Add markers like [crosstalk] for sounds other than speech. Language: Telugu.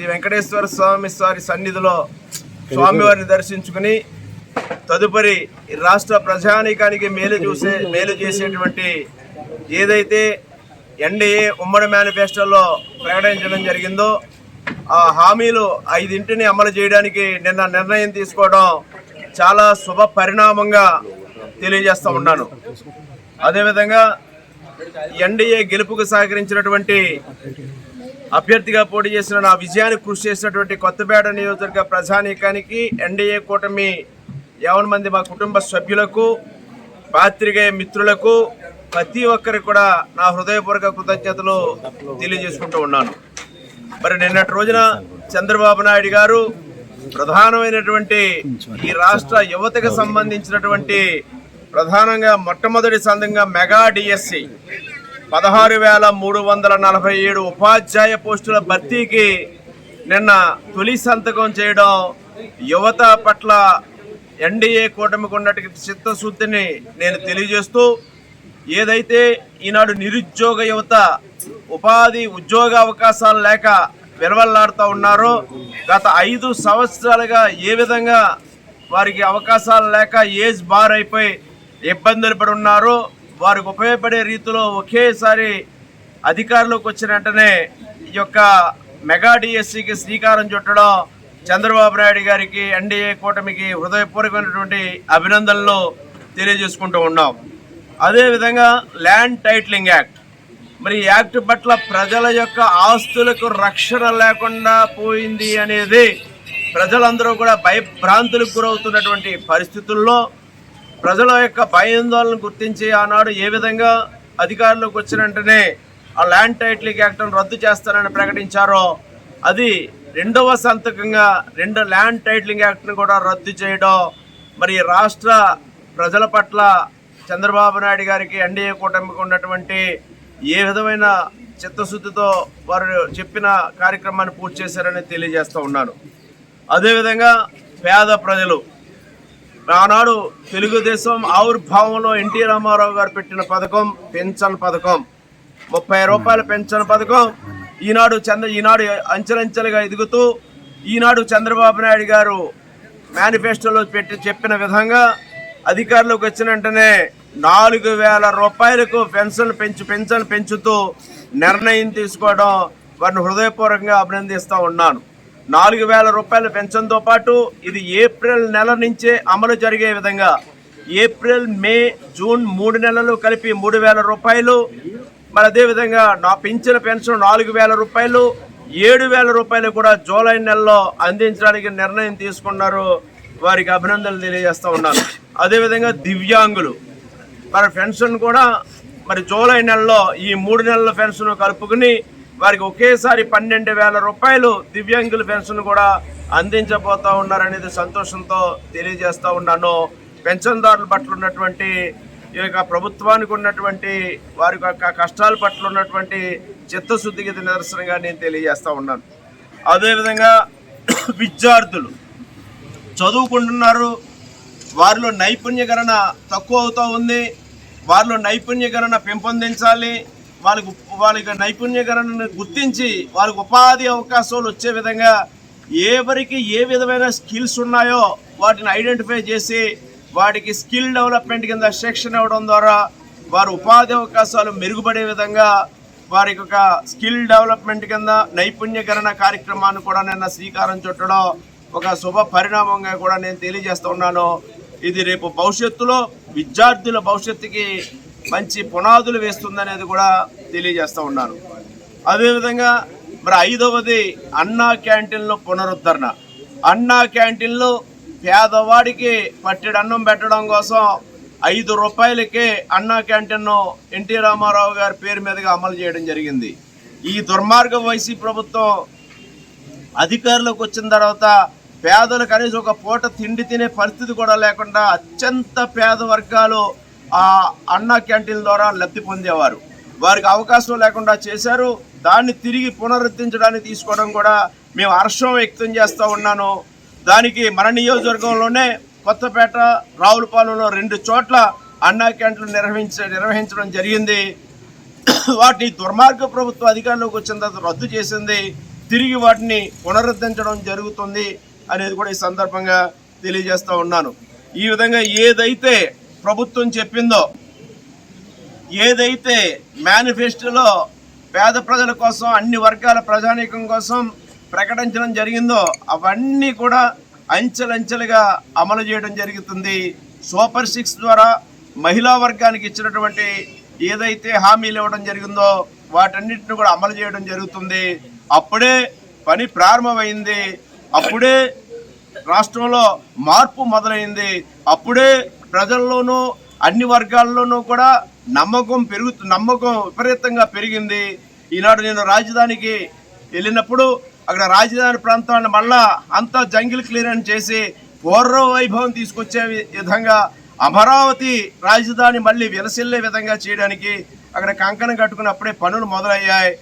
శ్రీ వెంకటేశ్వర స్వామి వారి సన్నిధిలో స్వామివారిని దర్శించుకుని తదుపరి ఈ రాష్ట్ర ప్రజానీకానికి మేలు చూసే మేలు చేసేటువంటి ఏదైతే ఎన్డీఏ ఉమ్మడి మేనిఫెస్టోలో ప్రకటించడం జరిగిందో ఆ హామీలు ఐదింటిని అమలు చేయడానికి నిన్న నిర్ణయం తీసుకోవడం చాలా శుభ పరిణామంగా తెలియజేస్తూ ఉన్నాను. అదేవిధంగా ఎన్డీఏ గెలుపుకు సహకరించినటువంటి అభ్యర్థిగా పోటీ చేసిన నా విజయానికి కృషి చేసినటువంటి కొత్తపేట నియోజకవర్గ ప్రజానీకానికి ఎన్డీఏ కూటమి యావన్ మంది మా కుటుంబ సభ్యులకు పాత్రికేయ మిత్రులకు ప్రతి ఒక్కరికి కూడా నా హృదయపూర్వక కృతజ్ఞతలు తెలియజేసుకుంటూ ఉన్నాను. మరి నిన్నటి రోజున చంద్రబాబు నాయుడు గారు ప్రధానమైనటువంటి ఈ రాష్ట్ర యువతకు సంబంధించినటువంటి ప్రధానంగా మొట్టమొదటి సందంగా మెగా డిఎస్సి పదహారు వేల మూడు వందల నలభై ఏడు ఉపాధ్యాయ పోస్టుల భర్తీకి నిన్న తొలి సంతకం చేయడం యువత పట్ల ఎన్డీఏ కూటమికి ఉన్నట్టు చిత్తశుద్ధిని నేను తెలియజేస్తూ ఏదైతే ఈనాడు నిరుద్యోగ యువత ఉపాధి ఉద్యోగ అవకాశాలు లేక విలవల్లాడుతూ ఉన్నారో గత ఐదు సంవత్సరాలుగా ఏ విధంగా వారికి అవకాశాలు లేక ఏజ్ బార్ అయిపోయి ఇబ్బందులు పడి ఉన్నారో వారికి ఉపయోగపడే రీతిలో ఒకేసారి అధికారంలోకి వచ్చిన వెంటనే ఈ యొక్క మెగా డిఎస్సికి శ్రీకారం చుట్టడం చంద్రబాబు నాయుడు గారికి ఎన్డీఏ కూటమికి హృదయపూర్వకమైనటువంటి అభినందనలు తెలియజేసుకుంటూ ఉన్నాం. అదేవిధంగా ల్యాండ్ టైటిలింగ్ యాక్ట్. మరి ఈ యాక్ట్ పట్ల ప్రజల యొక్క ఆస్తులకు రక్షణ లేకుండా పోయింది అనేది ప్రజలందరూ కూడా భయభ్రాంతులకు గురవుతున్నటువంటి పరిస్థితుల్లో ప్రజల యొక్క భయాందోళన గుర్తించి ఆనాడు ఏ విధంగా అధికారంలోకి వచ్చిన వెంటనే ఆ ల్యాండ్ టైటిలింగ్ యాక్ట్ను రద్దు చేస్తానని ప్రకటించారో అది రెండవ సంతకంగా రెండు ల్యాండ్ టైటిలింగ్ యాక్ట్ను కూడా రద్దు చేయడం మరి రాష్ట్ర ప్రజల పట్ల చంద్రబాబు నాయుడు గారికి ఎన్డీఏ కూటమికి ఉన్నటువంటి ఏ విధమైన చిత్తశుద్ధితో వారు చెప్పిన కార్యక్రమాన్ని పూర్తి చేశారని తెలియజేస్తూ ఉన్నాను. అదేవిధంగా పేద ప్రజలు ఆనాడు తెలుగుదేశం ఆవిర్భావంలో ఎన్టీ రామారావు గారు పెట్టిన పథకం పెన్షన్ పథకం. ముప్పై రూపాయల పెన్షన్ పథకం ఈనాడు చంద్ర ఈనాడు అంచెలంచెలుగా ఎదుగుతూ ఈనాడు చంద్రబాబు నాయుడు గారు మేనిఫెస్టోలో పెట్టి చెప్పిన విధంగా అధికారులకు వచ్చిన వెంటనే నాలుగు వేల రూపాయలకు పెన్షన్ పెంచు పెన్షన్ పెంచుతూ నిర్ణయం తీసుకోవడం వారిని హృదయపూర్వకంగా అభినందిస్తూ ఉన్నాను. నాలుగు వేల రూపాయల పెన్షన్తో పాటు ఇది ఏప్రిల్ నెల నుంచే అమలు జరిగే విధంగా ఏప్రిల్ మే జూన్ మూడు నెలలు కలిపి మూడు వేల రూపాయలు. మరి అదేవిధంగా నా పెంచిన పెన్షన్ నాలుగు వేల రూపాయలు. ఏడు వేల రూపాయలు కూడా జూలై నెలలో అందించడానికి నిర్ణయం తీసుకున్నారు. వారికి అభినందనలు తెలియజేస్తూ ఉన్నాను. అదేవిధంగా దివ్యాంగులు. మరి పెన్షన్ కూడా మరి జూలై నెలలో ఈ మూడు నెలల పెన్షన్ కలుపుకుని వారికి ఒకేసారి పన్నెండు వేల రూపాయలు దివ్యాంగుల పెన్షన్ కూడా అందించబోతా ఉన్నారనేది సంతోషంతో తెలియజేస్తూ ఉన్నాను. పెన్షన్దారుల పట్ల ఉన్నటువంటి ఈ యొక్క ప్రభుత్వానికి ఉన్నటువంటి వారి యొక్క కష్టాల పట్ల ఉన్నటువంటి చిత్తశుద్ధికి నిదర్శనంగా నేను తెలియజేస్తూ ఉన్నాను. అదేవిధంగా [coughs] విద్యార్థులు చదువుకుంటున్నారు. వారిలో నైపుణ్యకరణ తక్కువ అవుతూ ఉంది. వారిలో నైపుణ్యకరణ పెంపొందించాలి. వాళ్ళకు వాళ్ళకి నైపుణ్యకరణను గుర్తించి వారికి ఉపాధి అవకాశాలు వచ్చే విధంగా ఎవరికి ఏ విధమైన స్కిల్స్ ఉన్నాయో వాటిని ఐడెంటిఫై చేసి వాటికి స్కిల్ డెవలప్మెంట్ కింద శిక్షణ ఇవ్వడం ద్వారా వారి ఉపాధి అవకాశాలు మెరుగుపడే విధంగా వారికి ఒక స్కిల్ డెవలప్మెంట్ కింద నైపుణ్యకరణ కార్యక్రమాన్ని కూడా నిన్న శ్రీకారం చుట్టడం ఒక శుభ పరిణామంగా కూడా నేను తెలియజేస్తూ ఉన్నాను. ఇది రేపు భవిష్యత్తులో విద్యార్థుల భవిష్యత్తుకి మంచి పునాదులు వేస్తుందనేది కూడా తెలియజేస్తూ ఉన్నాను. అదేవిధంగా మరి ఐదవది అన్నా క్యాంటీన్లో పునరుద్ధరణ. అన్నా క్యాంటీన్లో పేదవాడికి పట్టెడన్నం పెట్టడం కోసం ఐదు రూపాయలకే అన్నా క్యాంటీన్ను ఎన్టీ రామారావు గారి పేరు మీదుగా అమలు చేయడం జరిగింది. ఈ దుర్మార్గ వైసీ ప్రభుత్వం అధికారులకు వచ్చిన తర్వాత పేదలు కనీసం ఒక పూట తిండి తినే పరిస్థితి కూడా లేకుండా అత్యంత పేద వర్గాలు ఆ అన్న క్యాంటీన్ ద్వారా లబ్ధి పొందేవారు. వారికి అవకాశం లేకుండా చేశారు. దాన్ని తిరిగి పునరుద్ధరించడానికి తీసుకోవడం కూడా మేము హర్షం వ్యక్తం చేస్తూ ఉన్నాను. దానికి మన నియోజకవర్గంలోనే కొత్తపేట రావులపాలెంలో రెండు చోట్ల అన్నా క్యాంటీన్లు నిర్వహించ నిర్వహించడం జరిగింది. వాటి దుర్మార్గ ప్రభుత్వ అధికారంలోకి వచ్చిన తర్వాత రద్దు చేసింది. తిరిగి వాటిని పునరుద్ధరించడం జరుగుతుంది అనేది కూడా ఈ సందర్భంగా తెలియజేస్తూ ఉన్నాను. ఈ విధంగా ఏదైతే ప్రభుత్వం చెప్పిందో ఏదైతే మేనిఫెస్టోలో పేద ప్రజల కోసం అన్ని వర్గాల ప్రజానీకం కోసం ప్రకటించడం జరిగిందో అవన్నీ కూడా అంచెలంచెలుగా అమలు చేయడం జరుగుతుంది. సూపర్ సిక్స్ ద్వారా మహిళా వర్గానికి ఇచ్చినటువంటి ఏదైతే హామీలు ఇవ్వడం జరిగిందో వాటన్నిటిని కూడా అమలు చేయడం జరుగుతుంది. అప్పుడే పని ప్రారంభమైంది. అప్పుడే రాష్ట్రంలో మార్పు మొదలైంది. అప్పుడే ప్రజల్లోనూ అన్ని వర్గాల్లోనూ కూడా నమ్మకం పెరుగుతు నమ్మకం విపరీతంగా పెరిగింది. ఈనాడు నేను రాజధానికి వెళ్ళినప్పుడు అక్కడ రాజధాని ప్రాంతాన్ని మళ్ళా అంతా జంగిల్ క్లియరెన్స్ చేసి పూర్వ వైభవం తీసుకొచ్చే విధంగా అమరావతి రాజధాని మళ్ళీ విలసిల్లే విధంగా చేయడానికి అక్కడ కంకణం కట్టుకున్నప్పుడే పనులు మొదలయ్యాయి.